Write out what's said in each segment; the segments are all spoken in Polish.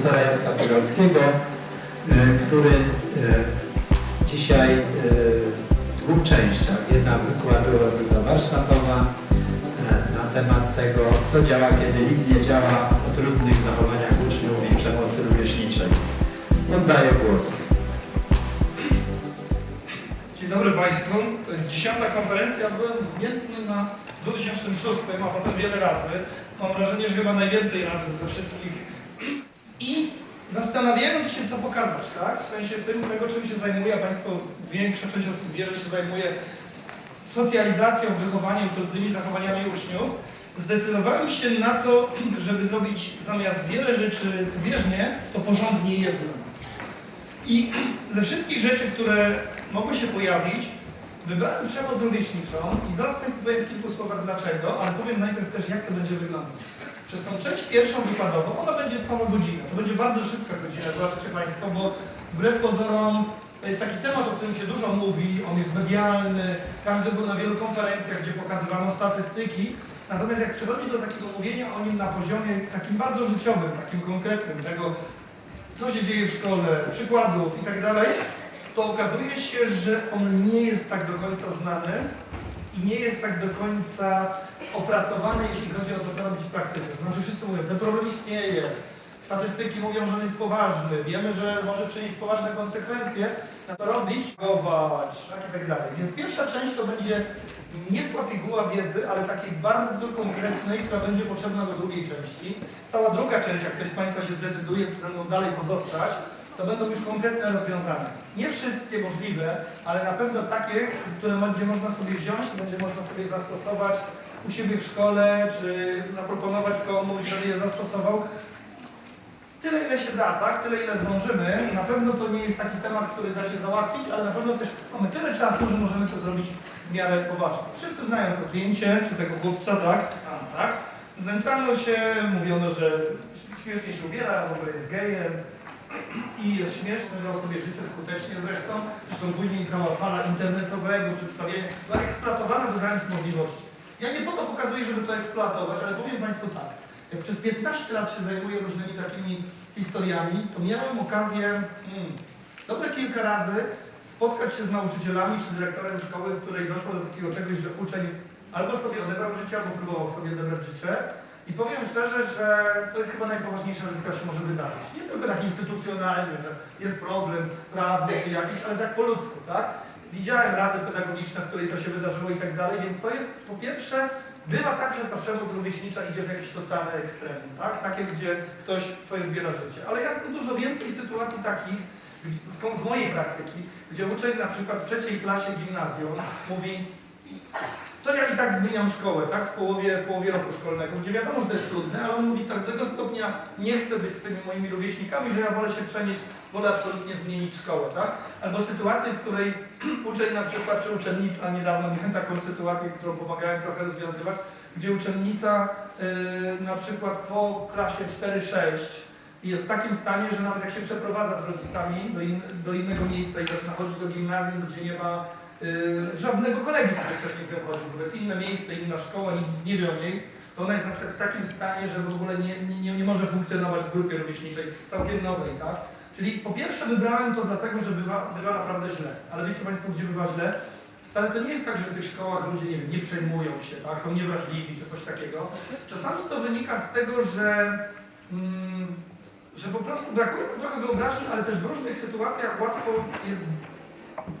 profesora Jacka Pigalskiego, e, który e, dzisiaj e, w dwóch częściach. Jedna wykładu druga warsztatowa na temat tego, co działa, kiedy nic nie działa o trudnych zachowaniach uczniów i przemocy rówieśniczej. Oddaję głos. Dzień dobry Państwu. To jest dziesiąta konferencja. Byłem miętny na 2006, a potem wiele razy. Mam wrażenie, że chyba najwięcej razy ze wszystkich. Zastanawiając się, co pokazać, tak? W sensie tym, tego, czym się zajmuję, a Państwo, większa część osób wie, że się zajmuje socjalizacją, wychowaniem, trudnymi zachowaniami uczniów, zdecydowałem się na to, żeby zrobić zamiast wiele rzeczy bieżnie, to porządnie jedno. I ze wszystkich rzeczy, które mogły się pojawić, wybrałem przemoc rówieśniczą i zaraz Państwu powiem w kilku słowach dlaczego, ale powiem najpierw też jak to będzie wyglądać. Przez tą część pierwszą wykładową, ona będzie trwała godzinę. To będzie bardzo szybka godzina, zobaczycie Państwo, bo wbrew pozorom to jest taki temat, o którym się dużo mówi, on jest medialny, każdy był na wielu konferencjach, gdzie pokazywano statystyki, natomiast jak przychodzi do takiego mówienia o nim na poziomie takim bardzo życiowym, takim konkretnym, tego co się dzieje w szkole, przykładów i tak dalej, to okazuje się, że on nie jest tak do końca znany i nie jest tak do końca opracowany, jeśli chodzi o to, co robić w praktyce. Znaczy wszyscy mówią, ten problem istnieje, statystyki mówią, że on jest poważny, wiemy, że może przynieść poważne konsekwencje, na to robić, gować, tak i tak dalej. Więc pierwsza część to będzie niezła piguła wiedzy, ale takiej bardzo konkretnej, która będzie potrzebna do drugiej części. Cała druga część, jak ktoś z Państwa się zdecyduje ze mną dalej pozostać, to będą już konkretne rozwiązania. Nie wszystkie możliwe, ale na pewno takie, które będzie można sobie wziąć, będzie można sobie zastosować u siebie w szkole, czy zaproponować komuś, żeby je zastosował. Tyle, ile się da, tak? Tyle, ile zdążymy. Na pewno to nie jest taki temat, który da się załatwić, ale na pewno też mamy tyle czasu, że możemy to zrobić w miarę poważnie. Wszyscy znają to zdjęcie, czy tego chłopca, tak? Tak? Znęcano się, mówiono, że śmiesznie się ubiera, w jest gejem i jest śmieszny, miał sobie życie skutecznie zresztą. Zresztą później cała fala internetowego przedstawienia była eksploatowana do granic możliwości. Ja nie po to pokazuję, żeby to eksploatować, ale powiem Państwu tak. Jak przez 15 lat się zajmuję różnymi takimi historiami, to miałem okazję mm, dobre kilka razy spotkać się z nauczycielami czy dyrektorem szkoły, w której doszło do takiego czegoś, że uczeń albo sobie odebrał życie, albo próbował sobie odebrać życie. I powiem szczerze, że to jest chyba najpoważniejsza rzecz, jaka się może wydarzyć. Nie tylko tak instytucjonalnie, że jest problem prawny czy jakiś, ale tak po ludzku, tak? Widziałem rady pedagogiczne, w której to się wydarzyło i tak dalej, więc to jest po pierwsze, bywa tak, że ta przemoc rówieśnicza idzie w jakieś totalne ekstremum, tak? Takie, gdzie ktoś sobie odbiera życie. Ale znam dużo więcej sytuacji takich, z mojej praktyki, gdzie uczeń na przykład w trzeciej klasie gimnazjum mówi to ja i tak zmieniam szkołę, tak? W połowie, w połowie roku szkolnego, gdzie wiadomo, że to jest trudne, ale on mówi tak, do tego stopnia nie chcę być z tymi moimi rówieśnikami, że ja wolę się przenieść, wolę absolutnie zmienić szkołę, tak? Albo sytuację, w której uczeń na przykład, czy uczennica, niedawno miałem taką sytuację, którą pomagałem trochę rozwiązywać, gdzie uczennica yy, na przykład po klasie 4-6 jest w takim stanie, że nawet jak się przeprowadza z rodzicami do, in, do innego miejsca i zaczyna chodzić do gimnazjum, gdzie nie ma y, żadnego kolegi, który wcześniej z nią bo to jest inne miejsce, inna szkoła, nikt nie wie o niej, to ona jest na przykład w takim stanie, że w ogóle nie, nie, nie może funkcjonować w grupie rówieśniczej, całkiem nowej, tak? Czyli po pierwsze wybrałem to dlatego, że bywa, bywa naprawdę źle, ale wiecie Państwo, gdzie bywa źle? Wcale to nie jest tak, że w tych szkołach ludzie nie, wiem, nie przejmują się, tak? są niewrażliwi czy coś takiego. Czasami to wynika z tego, że, mm, że po prostu brakuje trochę wyobraźni, ale też w różnych sytuacjach łatwo jest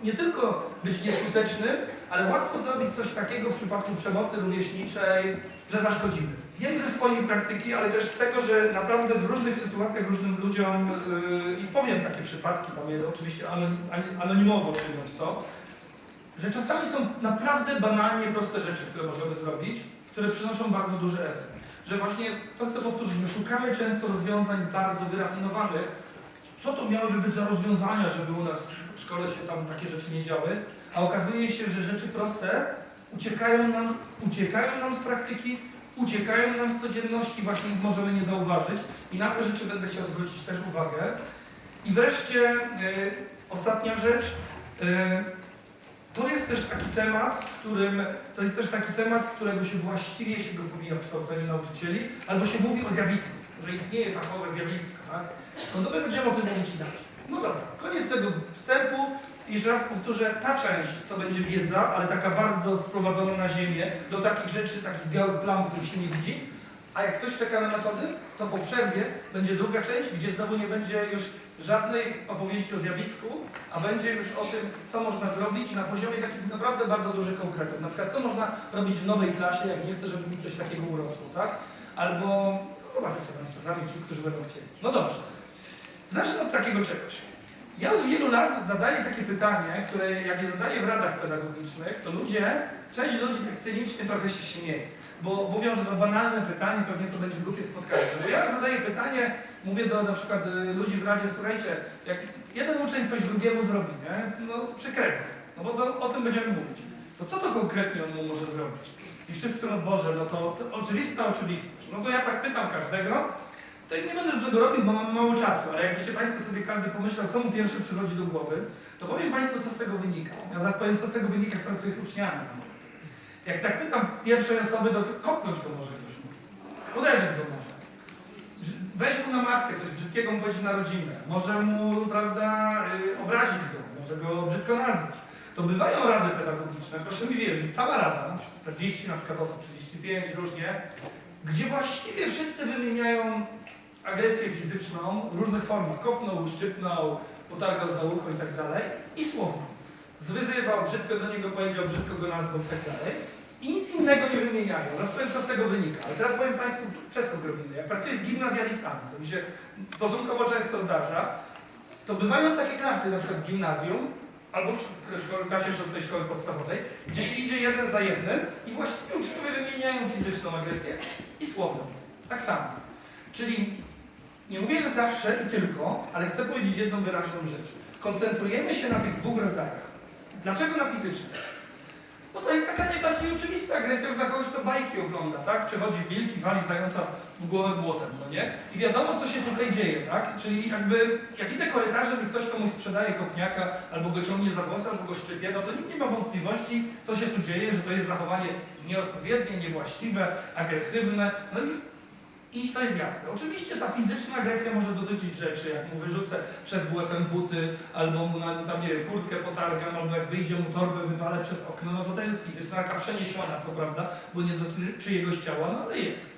nie tylko być nieskutecznym, ale łatwo zrobić coś takiego w przypadku przemocy rówieśniczej, że zaszkodzimy. Wiem ze swojej praktyki, ale też z tego, że naprawdę w różnych sytuacjach różnym ludziom, yy, i powiem takie przypadki, tam oczywiście anonim, anonimowo czyniąc to, że czasami są naprawdę banalnie proste rzeczy, które możemy zrobić, które przynoszą bardzo duży efekt. Że właśnie to chcę powtórzyć, my szukamy często rozwiązań bardzo wyrafinowanych, co to miałyby być za rozwiązania, żeby u nas w szkole się tam takie rzeczy nie działy, a okazuje się, że rzeczy proste uciekają nam, uciekają nam z praktyki, uciekają nam z codzienności, właśnie ich możemy nie zauważyć i na te rzeczy będę chciał zwrócić też uwagę. I wreszcie e, ostatnia rzecz, e, to jest też taki temat, w którym, to jest też taki temat, którego się właściwie się go w kształceniu nauczycieli, albo się mówi o zjawisku. że istnieje takowe zjawisko, tak? no to my będziemy o tym mówić inaczej. No dobra, koniec tego wstępu. Jeszcze raz powtórzę, ta część to będzie wiedza, ale taka bardzo sprowadzona na ziemię, do takich rzeczy, takich białych plam, których się nie widzi. A jak ktoś czeka na metody, to po przerwie będzie druga część, gdzie znowu nie będzie już żadnej opowieści o zjawisku, a będzie już o tym, co można zrobić na poziomie takich naprawdę bardzo dużych konkretów. Na przykład, co można robić w nowej klasie, jak nie chcę, żeby mi coś takiego urosło, tak? Albo, no zobaczycie Państwo sami, ci, którzy będą chcieli. No dobrze. Zacznę od takiego czegoś. Ja od wielu lat zadaję takie pytanie, które jak je zadaję w radach pedagogicznych, to ludzie, część ludzi tak cynicznie trochę się śmieje, bo mówią, że to banalne pytanie, pewnie to będzie głupie spotkanie. No Bo ja zadaję pytanie, mówię do na przykład y, ludzi w radzie, słuchajcie, jak jeden uczeń coś drugiemu zrobi, nie? no przykrego, no bo to, o tym będziemy mówić. To co to konkretnie on mu może zrobić? I wszyscy, no Boże, no to, to oczywista oczywistość. No to ja tak pytam każdego, to ja nie będę tego robił, bo mam mało czasu, ale jakbyście Państwo sobie każdy pomyślał, co mu pierwszy przychodzi do głowy, to powiem Państwu, co z tego wynika. Ja zaraz powiem, co z tego wynika, jak pracuję z uczniami. Jak tak pytam pierwszej osoby, to kopnąć go może ktoś mówi. Uderzyć go może. Weź mu na matkę coś brzydkiego mu powiedzieć na rodzinę. Może mu, prawda, y, obrazić go, może go brzydko nazwać. To bywają rady pedagogiczne, proszę mi wierzyć, cała rada, 40 na przykład osób, 35 różnie, gdzie właściwie wszyscy wymieniają agresję fizyczną w różnych formach. Kopnął, uszczypnął, potargał za ucho i tak dalej. I słowną. Zwyzywał, brzydko do niego powiedział, brzydko go nazwał i tak dalej. I nic innego nie wymieniają. Zaraz powiem, co z tego wynika. Ale teraz powiem Państwu, przez co robimy. Jak pracuję z gimnazjalistami, co mi się stosunkowo często zdarza, to bywają takie klasy, na przykład w gimnazjum, albo w klasie szóstej szkoły podstawowej, gdzie się idzie jeden za jednym i właściwie uczniowie wymieniają fizyczną agresję i słowną. Tak samo. Czyli nie mówię, że zawsze i tylko, ale chcę powiedzieć jedną wyraźną rzecz. Koncentrujemy się na tych dwóch rodzajach. Dlaczego na fizycznych? Bo to jest taka najbardziej oczywista agresja, już dla kogoś to bajki ogląda, tak? Przechodzi wilk wali zająca w głowę błotem, no nie? I wiadomo, co się tutaj dzieje, tak? Czyli jakby, jak idę korytarzem i ktoś komuś sprzedaje kopniaka, albo go ciągnie za włosy, albo go szczypie, no to nikt nie ma wątpliwości, co się tu dzieje, że to jest zachowanie nieodpowiednie, niewłaściwe, agresywne, no i i to jest jasne. Oczywiście ta fizyczna agresja może dotyczyć rzeczy, jak mu wyrzucę przed WF-em buty, albo mu tam, nie wiem, kurtkę potargam, albo jak wyjdzie mu torbę, wywalę przez okno, no to też jest fizyczna, taka przeniesiona, co prawda, bo nie dotyczy czyjegoś ciała, no ale jest.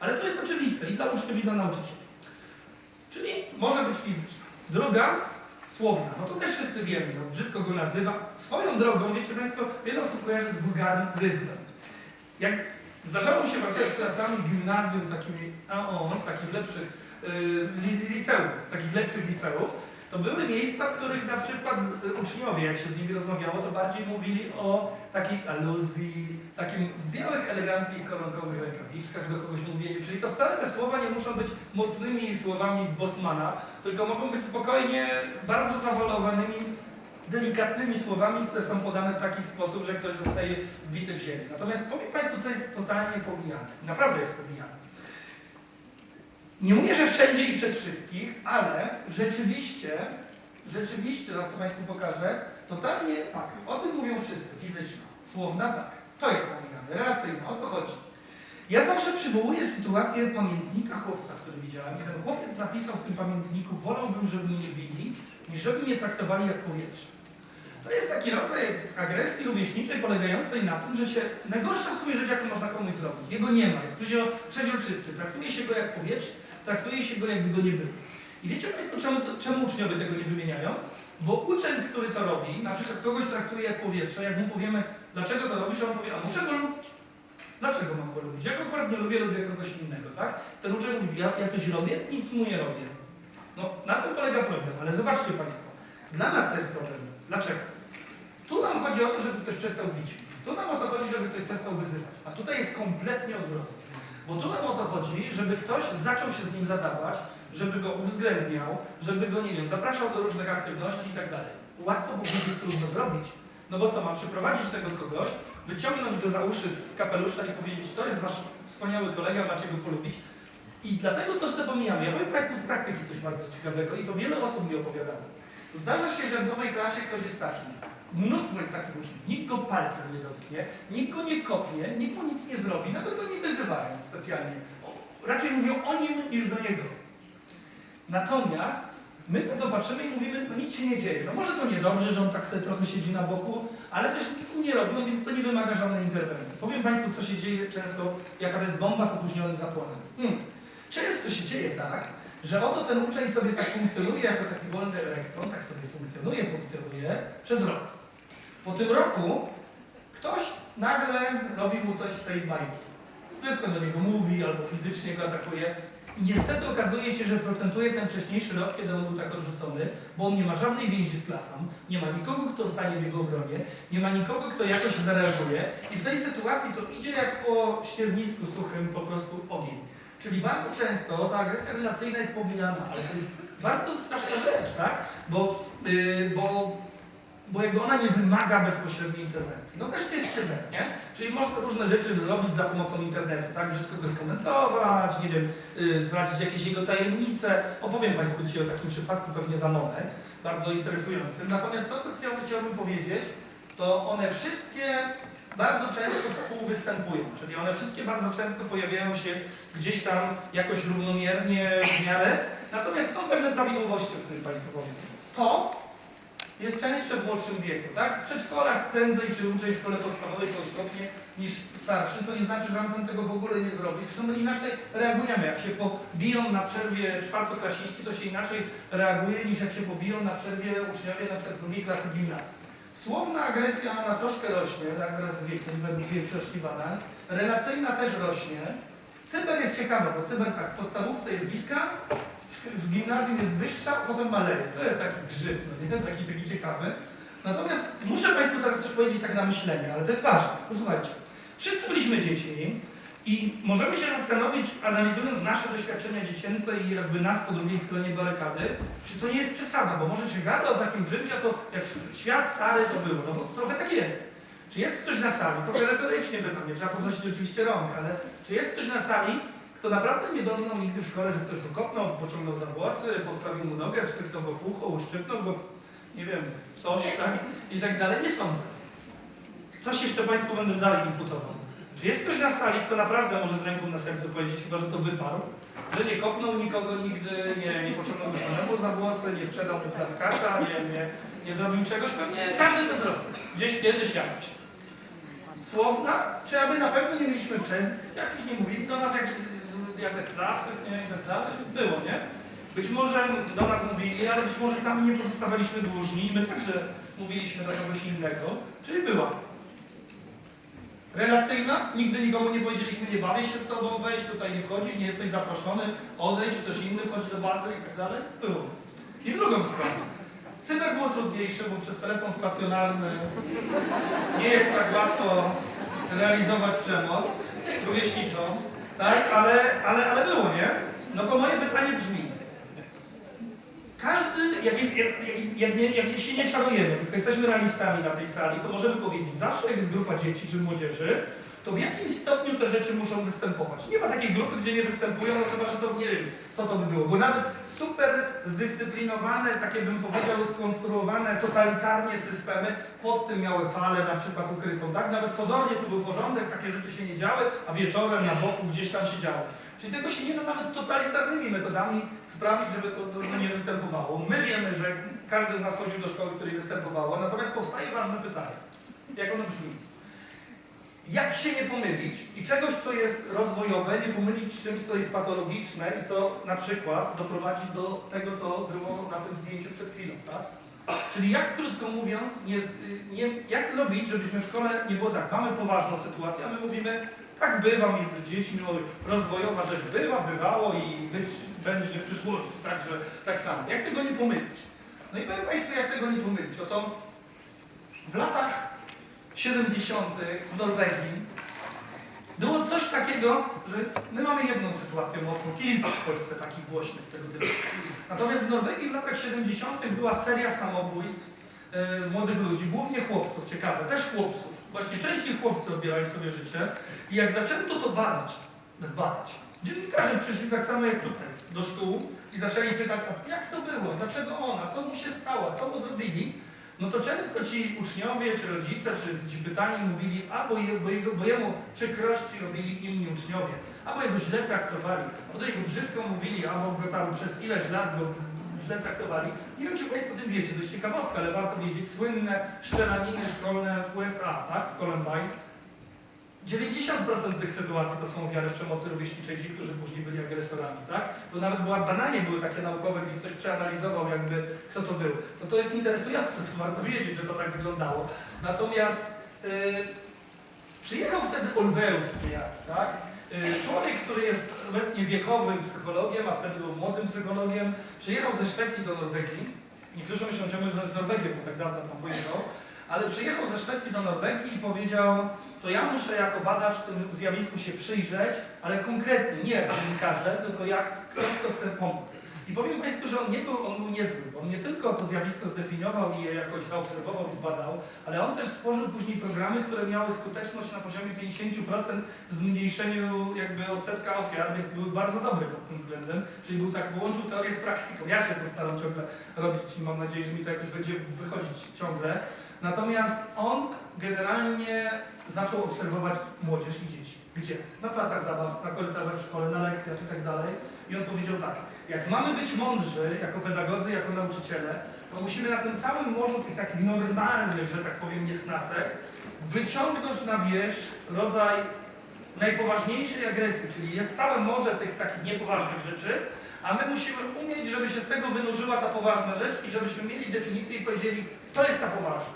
Ale to jest oczywiste i dla uczniów, i dla nauczycieli. Czyli może być fizyczna. Druga, słowna. No to też wszyscy wiemy, no, brzydko go nazywa. Swoją drogą, wiecie Państwo, wiele osób kojarzy z wulgaryzmem. Jak Zdarzało mi się pracować z klasami gimnazjum takimi, a o, z takich lepszych yy, liceów, z takich lepszych liceów, to były miejsca, w których na przykład y, uczniowie, jak się z nimi rozmawiało, to bardziej mówili o takiej aluzji, takim białych, eleganckich, koronkowych rękawiczkach do kogoś mówieniu. Czyli to wcale te słowa nie muszą być mocnymi słowami Bosmana, tylko mogą być spokojnie, bardzo zawolowanymi, delikatnymi słowami, które są podane w taki sposób, że ktoś zostaje wbity w ziemię. Natomiast powiem Państwu, co jest totalnie pomijane. Naprawdę jest pomijane. Nie mówię, że wszędzie i przez wszystkich, ale rzeczywiście, rzeczywiście, zaraz to Państwu pokażę, totalnie tak, o tym mówią wszyscy, fizyczna, słowna tak, to jest pomijane, relacyjna, o co chodzi? Ja zawsze przywołuję sytuację pamiętnika chłopca, który widziałem ten chłopiec napisał w tym pamiętniku, wolałbym, żeby mnie bili, niż żeby mnie traktowali jak powietrze. To jest taki rodzaj agresji rówieśniczej polegającej na tym, że się najgorsza sobie rzecz, jaką można komuś zrobić. Jego nie ma, jest przeźroczysty. Traktuje się go jak powietrze, traktuje się go jakby go nie było. I wiecie Państwo, czemu, czemu uczniowie tego nie wymieniają? Bo uczeń, który to robi, na przykład kogoś traktuje jak powietrze, jak mu powiemy, dlaczego to robisz, on powie, a muszę go lubić. Dlaczego mam go lubić? Jak akurat nie lubię, lubię kogoś innego, tak? Ten uczeń mówi, ja, ja coś robię, nic mu nie robię. No, na tym polega problem, ale zobaczcie Państwo, dla nas to jest problem. Dlaczego? Tu nam chodzi o to, żeby ktoś przestał bić. Tu nam o to chodzi, żeby ktoś przestał wyzywać. A tutaj jest kompletnie odwrotnie. Bo tu nam o to chodzi, żeby ktoś zaczął się z nim zadawać, żeby go uwzględniał, żeby go, nie wiem, zapraszał do różnych aktywności i tak dalej. Łatwo bo będzie trudno zrobić. No bo co, mam przyprowadzić tego kogoś, wyciągnąć go za uszy z kapelusza i powiedzieć, to jest wasz wspaniały kolega, macie go polubić. I dlatego też to pomijamy. Ja powiem Państwu z praktyki coś bardzo ciekawego i to wiele osób mi opowiadało. Zdarza się, że w nowej klasie ktoś jest taki. Mnóstwo jest takich uczniów. Nikt go palcem nie dotknie, nikt go nie kopnie, nikt mu nic nie zrobi, nawet go nie wyzywają specjalnie. Raczej mówią o nim niż do niego. Natomiast my to patrzymy i mówimy, no nic się nie dzieje. No może to niedobrze, że on tak sobie trochę siedzi na boku, ale też nic mu nie robi, no więc to nie wymaga żadnej interwencji. Powiem Państwu, co się dzieje często, jaka to jest bomba z opóźnionym zapłonem. Hmm. Często się dzieje tak, że oto ten uczeń sobie tak funkcjonuje jako taki wolny elektron, tak sobie funkcjonuje, funkcjonuje przez rok. Po tym roku ktoś nagle robi mu coś z tej bajki. Brzydko do niego mówi albo fizycznie go atakuje. I niestety okazuje się, że procentuje ten wcześniejszy rok, kiedy on był tak odrzucony, bo on nie ma żadnej więzi z klasą, nie ma nikogo, kto stanie w jego obronie, nie ma nikogo, kto jakoś zareaguje i w tej sytuacji to idzie jak po ściernisku suchym po prostu ogień. Czyli bardzo często ta agresja relacyjna jest pomijana, ale to jest bardzo straszna rzecz, tak? Bo, yy, bo bo jakby ona nie wymaga bezpośredniej interwencji. No to jest cyber, nie? Czyli można różne rzeczy robić za pomocą internetu, tak? Brzydko go skomentować, nie wiem, yy, jakieś jego tajemnice. Opowiem Państwu dzisiaj o takim przypadku pewnie za moment, bardzo interesującym. Natomiast to, co chciałbym powiedzieć, to one wszystkie bardzo często współwystępują, czyli one wszystkie bardzo często pojawiają się gdzieś tam jakoś równomiernie w miarę, natomiast są pewne prawidłowości, o których Państwu powiem. To jest częstsze w młodszym wieku, tak? W przedszkolach prędzej, czy uczeń w szkole podstawowej kogoś niż starszy, to nie znaczy, że on tego w ogóle nie zrobi. Zresztą inaczej reagujemy. Jak się pobiją na przerwie czwartoklasiści, to się inaczej reaguje niż jak się pobiją na przerwie uczniowie na przykład drugiej klasy gimnazjum. Słowna agresja ona troszkę rośnie, tak wraz z wiekiem, według większości badań. Relacyjna też rośnie. Cyber jest ciekawa, bo cyber tak, w podstawówce jest bliska, w gimnazjum jest wyższa, a potem maleje. To jest taki grzyb, no nie? Taki, taki ciekawy. Natomiast muszę Państwu teraz coś powiedzieć tak na myślenie, ale to jest ważne. Posłuchajcie. Wszyscy byliśmy dziećmi i możemy się zastanowić, analizując nasze doświadczenia dziecięce i jakby nas po drugiej stronie barykady, czy to nie jest przesada, bo może się gada o takim a to jak świat stary to było, no bo trochę tak jest. Czy jest ktoś na sali, trochę retorycznie pytam, nie trzeba podnosić oczywiście rąk, ale czy jest ktoś na sali, kto naprawdę nie doznał nigdy w szkole, że ktoś go kopnął, pociągnął za włosy, podstawił mu nogę, wstrzyknął go w ucho, uszczypnął go, w, nie wiem, coś, tak? I tak dalej. Nie sądzę. Coś jeszcze Państwu będę dalej imputował. Czy jest ktoś na sali, kto naprawdę może z ręką na sercu powiedzieć, chyba że to wyparł, że nie kopnął nikogo nigdy, nie, nie pociągnął go samemu za włosy, nie sprzedał mu plaskacza, nie, nie, nie zrobił czegoś? Pewnie każdy to zrobił. Gdzieś kiedyś jakoś słowna, czy aby na pewno nie mieliśmy przez jakiś nie mówili do nas jakiś Jacek Klasyk, nie, i tak dalej. Było, nie? Być może do nas mówili, ale być może sami nie pozostawaliśmy dłużni i my także mówiliśmy do kogoś innego, czyli była. Relacyjna, nigdy nikomu nie powiedzieliśmy, nie bawię się z tobą, weź tutaj nie wchodzisz, nie jesteś zaproszony, odejdź, czy ktoś inny wchodzi do bazy i tak dalej. Było. I drugą stronę. Cyber było trudniejsze, bo przez telefon stacjonarny nie jest tak łatwo realizować przemoc rówieśniczą, tak? Ale, ale, ale było, nie? No to moje pytanie brzmi. Każdy, jak, jest, jak, jak, jak, jak się nie czarujemy, tylko jesteśmy realistami na tej sali, to możemy powiedzieć, zawsze jak jest grupa dzieci czy młodzieży, to w jakimś stopniu te rzeczy muszą występować. Nie ma takiej grupy, gdzie nie występują, no chyba, że to nie wiem, co to by było. Bo nawet super zdyscyplinowane, takie bym powiedział, skonstruowane totalitarnie systemy pod tym miały falę na przykład ukrytą, tak? Nawet pozornie tu był porządek, takie rzeczy się nie działy, a wieczorem na boku gdzieś tam się działo. Czyli tego się nie da nawet totalitarnymi metodami sprawić, żeby to, to nie występowało. My wiemy, że każdy z nas chodził do szkoły, w której występowało, natomiast powstaje ważne pytanie. Jak ono brzmi? Jak się nie pomylić i czegoś, co jest rozwojowe, nie pomylić z czymś, co jest patologiczne i co na przykład doprowadzi do tego, co było na tym zdjęciu przed chwilą, tak? Czyli jak krótko mówiąc, nie, nie, jak zrobić, żebyśmy w szkole nie było tak, mamy poważną sytuację, a my mówimy, tak bywa między dziećmi, rozwojowa rzecz bywa, bywało i być będzie w przyszłości, także tak samo. Jak tego nie pomylić? No i powiem Państwu, jak tego nie pomylić. Oto w latach 70. w Norwegii było coś takiego, że my mamy jedną sytuację mocną, kilka w Polsce takich głośnych tego typu. Natomiast w Norwegii w latach 70. była seria samobójstw e, młodych ludzi, głównie chłopców, ciekawe, też chłopców. Właśnie częściej chłopcy odbierali sobie życie i jak zaczęto to badać, badać, dziennikarze przyszli tak samo jak tutaj do szkół i zaczęli pytać, a jak to było, dlaczego ona, co mu się stało, co mu zrobili, no to często ci uczniowie, czy rodzice, czy ci pytani mówili, albo je, bo, jego, bo jemu przykrości robili inni uczniowie, albo jego źle traktowali, albo niego brzydko mówili, albo go tam przez ileś lat go źle traktowali. Nie wiem, czy Państwo o tym wiecie, jest ciekawostka, ale warto wiedzieć, słynne strzelaniny szkolne w USA, tak, w Columbine. 90% tych sytuacji to są ofiary przemocy rówieśniczej, ci, którzy później byli agresorami, tak? Bo nawet była badanie były takie naukowe, gdzie ktoś przeanalizował jakby, kto to był. To to jest interesujące, to warto wiedzieć, że to tak wyglądało. Natomiast yy, przyjechał wtedy Olweus tak? Yy, człowiek, który jest obecnie wiekowym psychologiem, a wtedy był młodym psychologiem, przyjechał ze Szwecji do Norwegii. Niektórzy myślą ciągle, że z Norwegii, bo tak dawno tam pojechał. Ale przyjechał ze Szwecji do Norwegii i powiedział, to ja muszę jako badacz temu zjawisku się przyjrzeć, ale konkretnie, nie dziennikarze, tylko jak ktoś, kto chce pomóc. I powiem Państwu, że on nie był, on był niezły. On nie tylko to zjawisko zdefiniował i je jakoś zaobserwował i zbadał, ale on też stworzył później programy, które miały skuteczność na poziomie 50% w zmniejszeniu jakby odsetka ofiar, więc był bardzo dobry pod tym względem. Czyli był tak, połączył teorię z praktyką. Ja się to staram ciągle robić i mam nadzieję, że mi to jakoś będzie wychodzić ciągle. Natomiast on generalnie zaczął obserwować młodzież i dzieci. Gdzie? Na placach zabaw, na korytarzach w szkole, na lekcjach i tak dalej. I on powiedział tak, jak mamy być mądrzy jako pedagodzy, jako nauczyciele, to musimy na tym całym morzu tych takich normalnych, że tak powiem, niesnasek, wyciągnąć na wierzch rodzaj najpoważniejszej agresji, czyli jest całe morze tych takich niepoważnych rzeczy, a my musimy umieć, żeby się z tego wynurzyła ta poważna rzecz i żebyśmy mieli definicję i powiedzieli, to jest ta poważna.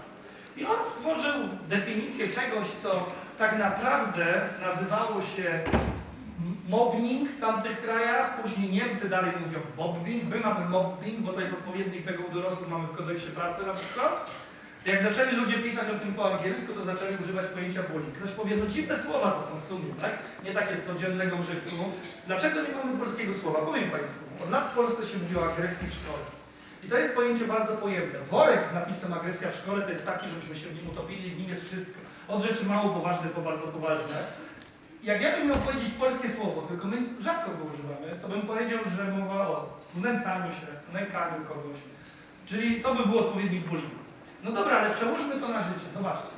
I on stworzył definicję czegoś, co tak naprawdę nazywało się mobbing w tamtych krajach, później Niemcy dalej mówią mobbing, my mamy mobbing, bo to jest odpowiednik tego u dorosłych, mamy w kodeksie pracy na przykład. Jak zaczęli ludzie pisać o tym po angielsku, to zaczęli używać pojęcia bullying. Ktoś powie, no dziwne słowa to są w sumie, tak? Nie takie codziennego użytku. Dlaczego nie mamy polskiego słowa? Powiem Państwu, od lat w Polsce się mówi o agresji w szkole. I to jest pojęcie bardzo pojemne. Worek z napisem agresja w szkole to jest taki, żebyśmy się w nim utopili i w nim jest wszystko. Od rzeczy mało poważne po bardzo poważne. Jak ja bym miał powiedzieć polskie słowo, tylko my rzadko go używamy, to bym powiedział, że mowa o znęcaniu się, nękaniu kogoś. Czyli to by był odpowiednik bullyingu. No dobra, ale przełóżmy to na życie. Zobaczcie.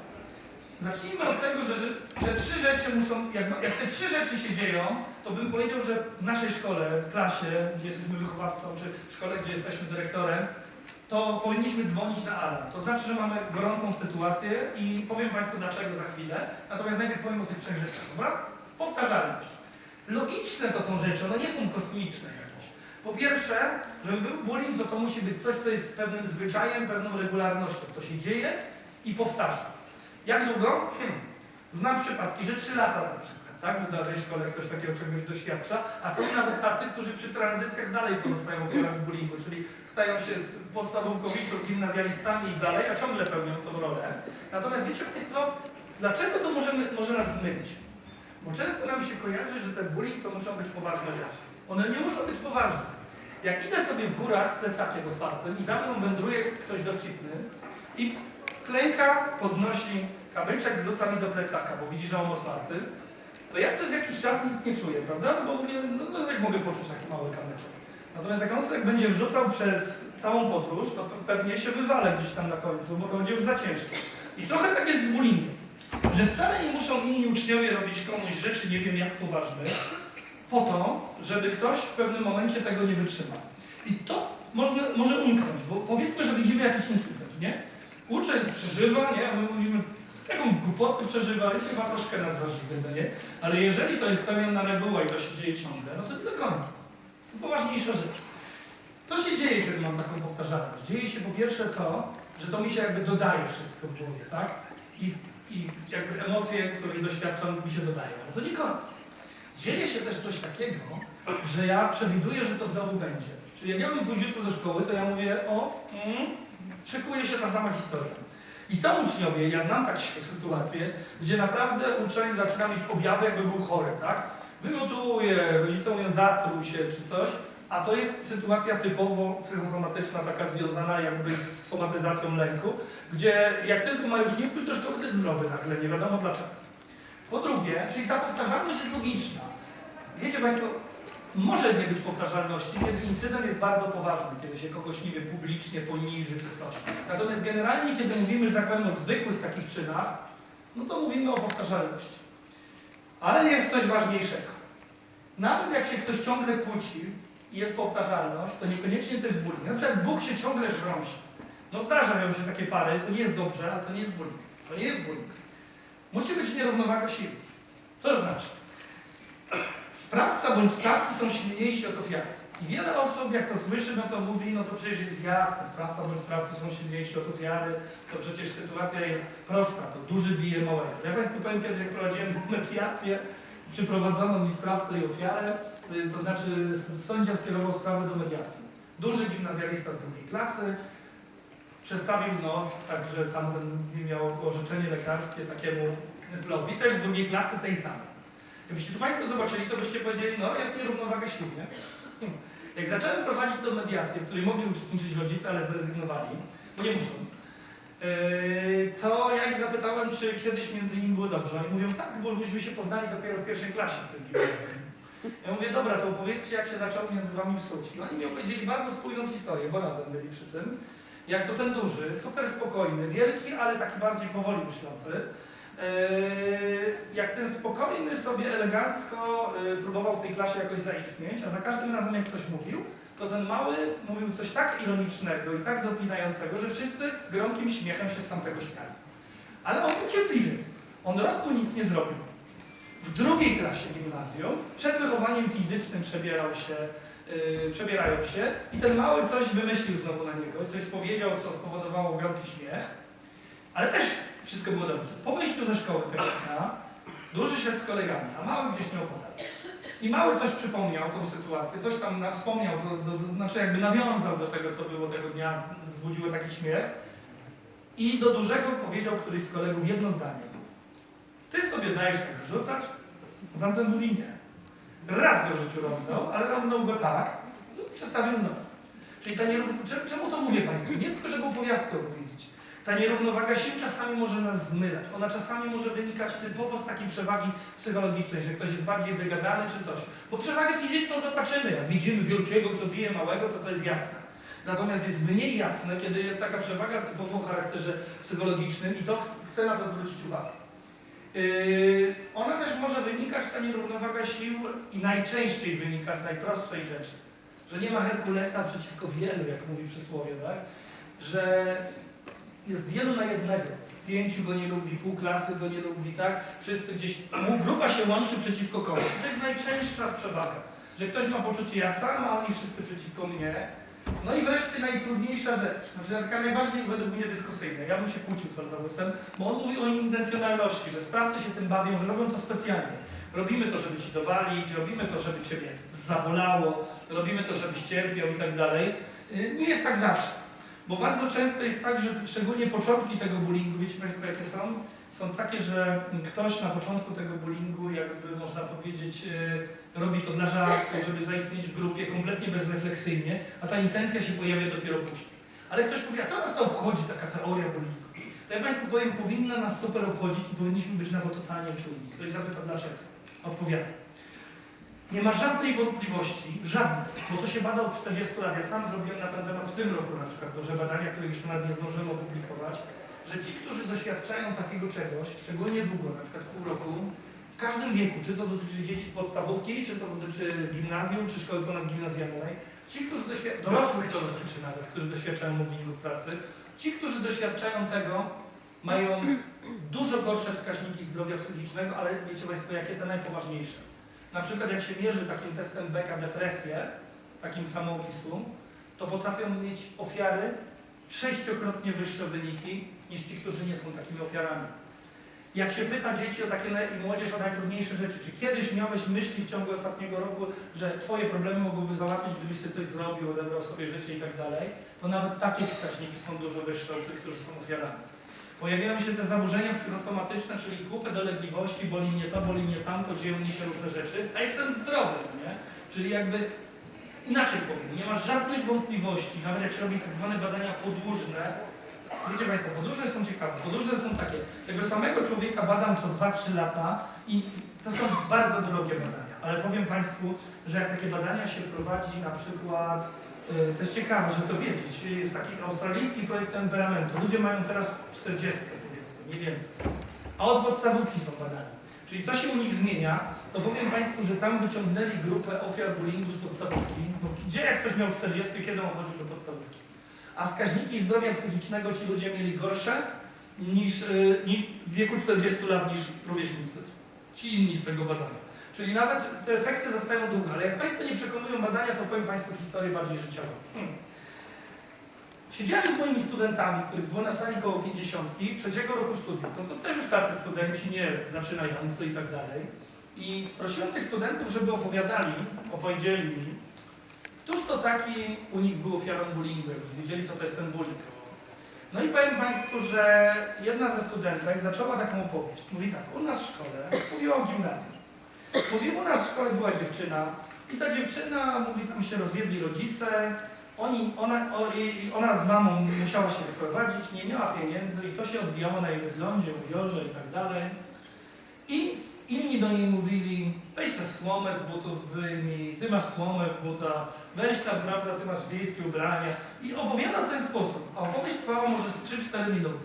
Zacznijmy od tego, że, że, że trzy rzeczy muszą, jak, jak te trzy rzeczy się dzieją, to bym powiedział, że w naszej szkole, w klasie, gdzie jesteśmy wychowawcą, czy w szkole, gdzie jesteśmy dyrektorem, to powinniśmy dzwonić na alarm. To znaczy, że mamy gorącą sytuację i powiem Państwu dlaczego za chwilę. Natomiast najpierw powiem o tych trzech rzeczach, dobra? Powtarzalność. Logiczne to są rzeczy, one nie są kosmiczne jakieś. Po pierwsze, żeby był bullying, to to musi być coś, co jest pewnym zwyczajem, pewną regularnością. To się dzieje i powtarza. Jak długo? Hmm. Znam przypadki, że 3 lata na przykład, tak? W danej szkole ktoś takiego czegoś doświadcza, a są nawet tacy, którzy przy tranzycjach dalej pozostają ofiarami bullyingu, czyli stają się z podstawówkowiczów, gimnazjalistami i dalej, a ciągle pełnią tą rolę. Natomiast wiecie Państwo, dlaczego to możemy, może nas zmylić? Bo często nam się kojarzy, że ten bullying to muszą być poważne rzeczy. One nie muszą być poważne. Jak idę sobie w górach z plecakiem otwartym i za mną wędruje ktoś dowcipny i klęka, podnosi kamyczek, zrzuca mi do plecaka, bo widzi, że on otwarty, to ja przez jakiś czas nic nie czuję, prawda? Bo mówię, no, no jak mogę poczuć taki mały kamyczek? Natomiast jak on sobie będzie wrzucał przez całą podróż, to pewnie się wywalę gdzieś tam na końcu, bo to będzie już za ciężkie. I trochę tak jest z bullingiem, że wcale nie muszą inni uczniowie robić komuś rzeczy nie wiem jak poważnych, po to, żeby ktoś w pewnym momencie tego nie wytrzymał. I to można, może umknąć, bo powiedzmy, że widzimy jakiś incydent, nie? Uczeń przeżywa, nie? A my mówimy, taką głupotę przeżywa, jest chyba troszkę nadwrażliwy, no nie? Ale jeżeli to jest pełna reguła i to się dzieje ciągle, no to nie do końca. To poważniejsza rzecz. Co się dzieje, kiedy mam taką powtarzalność? Dzieje się po pierwsze to, że to mi się jakby dodaje wszystko w głowie, tak? I, i jakby emocje, których doświadczam, mi się dodają. Ale to nie koniec. Dzieje się też coś takiego, że ja przewiduję, że to znowu będzie. Czyli jak ja bym jutro do szkoły, to ja mówię, o, mm, szykuje się ta sama historia. I są uczniowie, ja znam takie sytuacje, gdzie naprawdę uczeń zaczyna mieć objawy, jakby był chory, tak? Wymiotuje, rodzice mówią, zatruł się czy coś, a to jest sytuacja typowo psychosomatyczna, taka związana jakby z somatyzacją lęku, gdzie jak tylko ma już nie pójść to jest zdrowy nagle, nie wiadomo dlaczego. Po drugie, czyli ta powtarzalność jest logiczna. Wiecie Państwo, może nie być powtarzalności, kiedy incydent jest bardzo poważny, kiedy się kogoś, nie wiem, publicznie poniży czy coś. Natomiast generalnie, kiedy mówimy, że tak powiem, o zwykłych takich czynach, no to mówimy o powtarzalności. Ale jest coś ważniejszego. Nawet jak się ktoś ciągle kłóci i jest powtarzalność, to niekoniecznie to jest bullying. Na przykład dwóch się ciągle żrą się. No zdarzają się takie pary, to nie jest dobrze, ale to nie jest bullying. To nie jest bullying. Musi być nierównowaga sił. Co to znaczy? Sprawca bądź sprawcy są silniejsi od ofiary. I wiele osób, jak to słyszy, no to mówi, no to przecież jest jasne, sprawca bądź sprawcy są silniejsi od ofiary, to przecież sytuacja jest prosta, to duży bije małego. Ja Państwu powiem kiedyś, jak prowadziłem mediację, przyprowadzono mi sprawcę i ofiarę, y, to znaczy sędzia skierował sprawę do mediacji. Duży gimnazjalista z drugiej klasy, przestawił nos, także tamten miał orzeczenie lekarskie takiemu Plowi, też z drugiej klasy tej samej. Gdybyście tu Państwo zobaczyli, to byście powiedzieli, no jest nierównowaga sił, nie? Jak zacząłem prowadzić tę mediację, w której mogli uczestniczyć rodzice, ale zrezygnowali, bo nie muszą, to ja ich zapytałem, czy kiedyś między nimi było dobrze. Oni mówią, tak, bo myśmy się poznali dopiero w pierwszej klasie w tym gimnazjum. Ja mówię, dobra, to opowiedzcie, jak się zaczęło między wami psuć. I oni mi opowiedzieli bardzo spójną historię, bo razem byli przy tym. Jak to ten duży, super spokojny, wielki, ale taki bardziej powoli myślący, Yy, jak ten spokojny sobie elegancko yy, próbował w tej klasie jakoś zaistnieć, a za każdym razem jak ktoś mówił, to ten mały mówił coś tak ironicznego i tak dopinającego, że wszyscy gromkim śmiechem się z tamtego śmiali. Ale on był cierpliwy. On roku nic nie zrobił. W drugiej klasie gimnazjum przed wychowaniem fizycznym przebierał się, yy, przebierają się i ten mały coś wymyślił znowu na niego, coś powiedział, co spowodowało gromki śmiech, ale też wszystko było dobrze. Po wyjściu ze szkoły tego dnia, duży szedł z kolegami, a mały gdzieś miał podać. I mały coś przypomniał tą sytuację, coś tam na, wspomniał, do, do, do, znaczy jakby nawiązał do tego, co było tego dnia, wzbudziło taki śmiech. I do dużego powiedział któryś z kolegów jedno zdanie. Ty sobie dajesz tak wrzucać? Tamten mówi nie. Raz go w życiu rąbnął, ale rąbnął go tak, przestawił nos. Czyli ta nierównowaga, czemu to mówię Państwu? Nie tylko, żeby opowiastkę opowiedzieć. Ta nierównowaga sił czasami może nas zmylać. Ona czasami może wynikać typowo z takiej przewagi psychologicznej, że ktoś jest bardziej wygadany czy coś. Bo przewagę fizyczną zobaczymy. Jak widzimy wielkiego, co bije małego, to to jest jasne. Natomiast jest mniej jasne, kiedy jest taka przewaga typowo o charakterze psychologicznym i to chcę na to zwrócić uwagę. Yy, ona też może wynikać, ta nierównowaga sił i najczęściej wynika z najprostszej rzeczy, że nie ma Herkulesa przeciwko wielu, jak mówi przysłowie, tak? Że jest wielu na jednego. Pięciu go nie lubi, pół klasy go nie lubi, tak? Wszyscy gdzieś, grupa się łączy przeciwko komuś. To jest najczęstsza przewaga, że ktoś ma poczucie ja sam, a oni wszyscy przeciwko mnie. No i wreszcie najtrudniejsza rzecz, znaczy taka najbardziej według mnie dyskusyjna. Ja bym się kłócił z Waldawusem, bo on mówi o intencjonalności, że sprawcy się tym bawią, że robią to specjalnie. Robimy to, żeby ci dowalić, robimy to, żeby ciebie zabolało, robimy to, żebyś cierpiał i tak dalej. Yy, Nie jest tak zawsze. Bo bardzo często jest tak, że szczególnie początki tego bullyingu, wiecie Państwo jakie są? Są takie, że ktoś na początku tego bullyingu, jakby można powiedzieć, yy, robi to dla żartu, żeby zaistnieć w grupie kompletnie bezrefleksyjnie, a ta intencja się pojawia dopiero później. Ale ktoś powie, a co nas to obchodzi taka teoria bullyingu? To ja Państwu powiem, powinna nas super obchodzić i powinniśmy być na to totalnie czujni. Ktoś zapyta dlaczego? Odpowiadam. Nie ma żadnej wątpliwości, żadnej, bo to się bada od 40 lat. Ja sam zrobiłem na ten temat w tym roku na przykład duże badania, których jeszcze nawet nie zdążyłem opublikować, że ci, którzy doświadczają takiego czegoś, szczególnie długo, na przykład pół roku, w każdym wieku, czy to dotyczy dzieci z podstawówki, czy to dotyczy gimnazjum, czy szkoły ponadgimnazjalnej, ci, którzy doświadczają, dorosłych to dotyczy nawet, którzy doświadczają mobbingu w pracy, ci, którzy doświadczają tego, mają dużo gorsze wskaźniki zdrowia psychicznego, ale wiecie Państwo, jakie te najpoważniejsze. Na przykład jak się mierzy takim testem Becka depresję, takim samoopisu, to potrafią mieć ofiary sześciokrotnie wyższe wyniki niż ci, którzy nie są takimi ofiarami. Jak się pyta dzieci o takie i młodzież o najtrudniejsze rzeczy, czy kiedyś miałeś myśli w ciągu ostatniego roku, że twoje problemy mogłyby załatwić, gdybyś sobie coś zrobił, odebrał sobie życie i tak dalej, to nawet takie wskaźniki są dużo wyższe od tych, którzy są ofiarami. Pojawiają się te zaburzenia psychosomatyczne, czyli kupę dolegliwości, boli mnie to, boli mnie tamto, dzieją mi się różne rzeczy, a jestem zdrowy, no nie? Czyli jakby inaczej powiem, nie ma żadnych wątpliwości, nawet jak się robi tak zwane badania podłużne, wiecie Państwo, podłużne są ciekawe, podłużne są takie, tego samego człowieka badam co 2-3 lata i to są bardzo drogie badania, ale powiem Państwu, że jak takie badania się prowadzi na przykład, to jest ciekawe, żeby to wiedzieć, jest taki australijski projekt temperamentu. Ludzie mają teraz 40 powiedzmy, mniej więcej. A od podstawówki są badani. Czyli co się u nich zmienia, to powiem Państwu, że tam wyciągnęli grupę ofiar bullyingu z podstawówki. No, gdzie jak ktoś miał 40, kiedy on chodził do podstawówki? A wskaźniki zdrowia psychicznego ci ludzie mieli gorsze niż, y, w wieku 40 lat niż rówieśnicy. Ci inni z tego badania. Czyli nawet te efekty zostają długie, ale jak Państwo nie przekonują badania, to powiem Państwu historię bardziej życiową. Hmm. Siedziałem z moimi studentami, których było na sali koło 50, trzeciego roku studiów. No to też już tacy studenci, nie zaczynający i tak dalej. I prosiłem tych studentów, żeby opowiadali, opowiedzieli mi, któż to taki u nich był ofiarą bullyingu, już wiedzieli, co to jest ten bullying. No i powiem Państwu, że jedna ze studentek zaczęła taką opowieść. Mówi tak, u nas w szkole, mówiła o gimnazjum. Mówi, u nas w szkole była dziewczyna i ta dziewczyna, mówi, tam się rozwiedli rodzice, oni, ona, o, i, ona z mamą musiała się wyprowadzić, nie miała pieniędzy i to się odbijało na jej wyglądzie, ubiorze i tak dalej. I inni do niej mówili, weź se słomę z butów wyjmij, ty masz słomę w butach, weź tam, prawda, ty masz wiejskie ubrania. I opowiada w ten sposób. A opowieść trwała może z 3-4 minuty.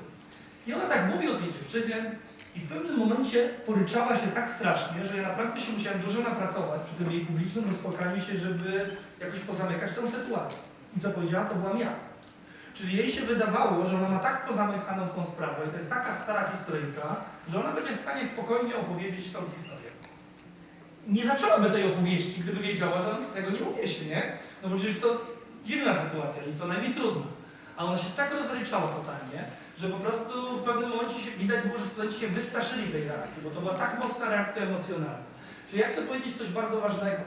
I ona tak mówi o tej dziewczynie i w pewnym momencie poryczała się tak strasznie, że ja naprawdę się musiałem dużo napracować przy tym jej publicznym rozpłakaniu się, żeby jakoś pozamykać tę sytuację. I co powiedziała, to byłam ja. Czyli jej się wydawało, że ona ma tak pozamykaną tą sprawę, to jest taka stara historyjka, że ona będzie w stanie spokojnie opowiedzieć tą historię. Nie zaczęłaby tej opowieści, gdyby wiedziała, że tego nie uniesie, nie? No bo przecież to dziwna sytuacja i co najmniej trudna. A ona się tak rozryczała totalnie, że po prostu w pewnym momencie się, widać było, że studenci się wystraszyli tej reakcji, bo to była tak mocna reakcja emocjonalna. Czyli ja chcę powiedzieć coś bardzo ważnego.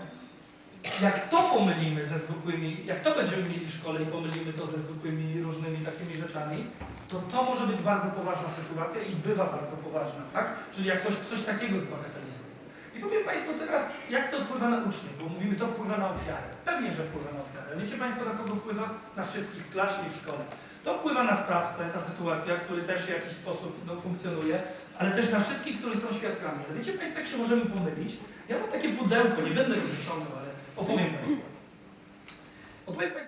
Jak to pomylimy ze zwykłymi, jak to będziemy mieli w szkole i pomylimy to ze zwykłymi różnymi takimi rzeczami, to to może być bardzo poważna sytuacja i bywa bardzo poważna, tak? Czyli jak ktoś coś takiego zbagatelizuje. I powiem Państwu teraz, jak to wpływa na uczniów, bo mówimy, to wpływa na ofiarę. Pewnie, że wpływa na ofiarę. Wiecie Państwo, na kogo wpływa? Na wszystkich w klasie i w szkole. To wpływa na sprawcę, ta sytuacja, który też w jakiś sposób no, funkcjonuje, ale też na wszystkich, którzy są świadkami. Ale wiecie Państwo, jak się możemy pomylić? Ja mam takie pudełko, nie będę go wyciągał, ale opowiem Państwu. Opowiem Państwu